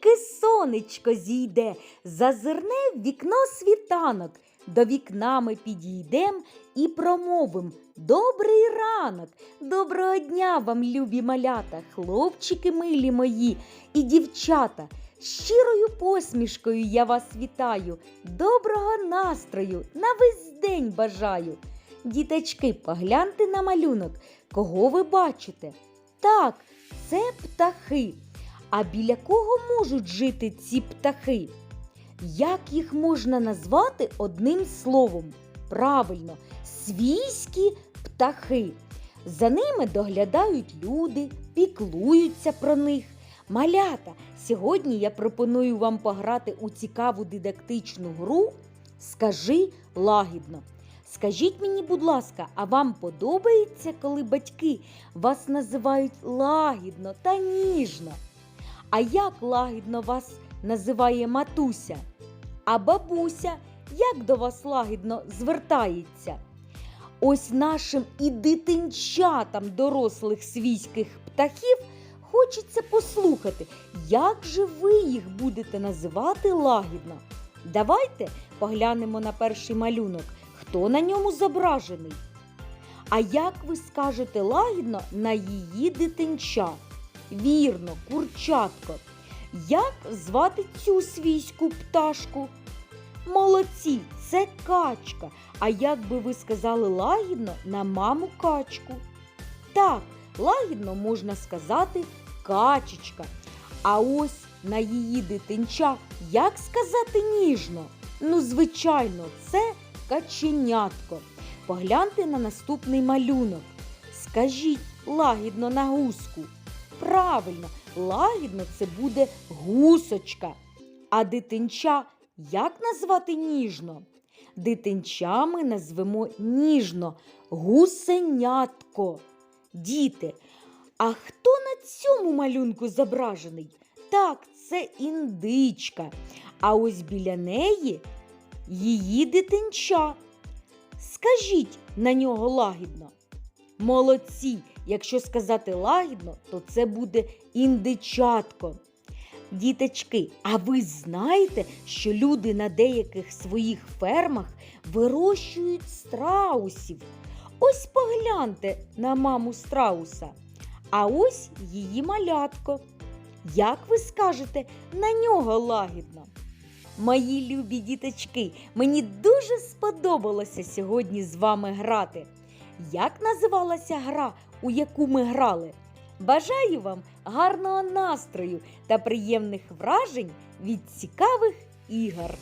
тільки сонечко зійде, зазирне в вікно світанок. До вікна ми підійдем і промовим Добрий ранок, доброго дня вам, любі малята, хлопчики милі мої і дівчата. Щирою посмішкою я вас вітаю, доброго настрою на весь день бажаю. Діточки, погляньте на малюнок, кого ви бачите? Так, це птахи. А біля кого можуть жити ці птахи? Як їх можна назвати одним словом? Правильно, свійські птахи. За ними доглядають люди, піклуються про них. Малята, сьогодні я пропоную вам пограти у цікаву дидактичну гру Скажи лагідно. Скажіть мені, будь ласка, а вам подобається, коли батьки вас називають лагідно та ніжно? А як лагідно вас називає матуся? А бабуся як до вас лагідно звертається? Ось нашим і дитинчатам дорослих свійських птахів хочеться послухати, як же ви їх будете називати лагідно. Давайте поглянемо на перший малюнок, хто на ньому зображений. А як ви скажете лагідно на її дитинча? Вірно, курчатко. Як звати цю свійську пташку? Молодці, це качка. А як би ви сказали лагідно на маму качку? Так, лагідно можна сказати качечка. А ось на її дитинча як сказати ніжно? Ну, звичайно, це каченятко. Погляньте на наступний малюнок. Скажіть лагідно на гуску. Правильно, лагідно це буде гусочка. А дитинча як назвати ніжно? Дитинча ми назвемо ніжно гусенятко. Діти, а хто на цьому малюнку зображений? Так, це індичка. А ось біля неї її дитинча. Скажіть на нього лагідно. Молодці! Якщо сказати лагідно, то це буде індичатко. Діточки, а ви знаєте, що люди на деяких своїх фермах вирощують страусів? Ось погляньте на маму страуса. А ось її малятко. Як ви скажете на нього лагідно? Мої любі діточки, мені дуже сподобалося сьогодні з вами грати. Як називалася гра, у яку ми грали? Бажаю вам гарного настрою та приємних вражень від цікавих ігор.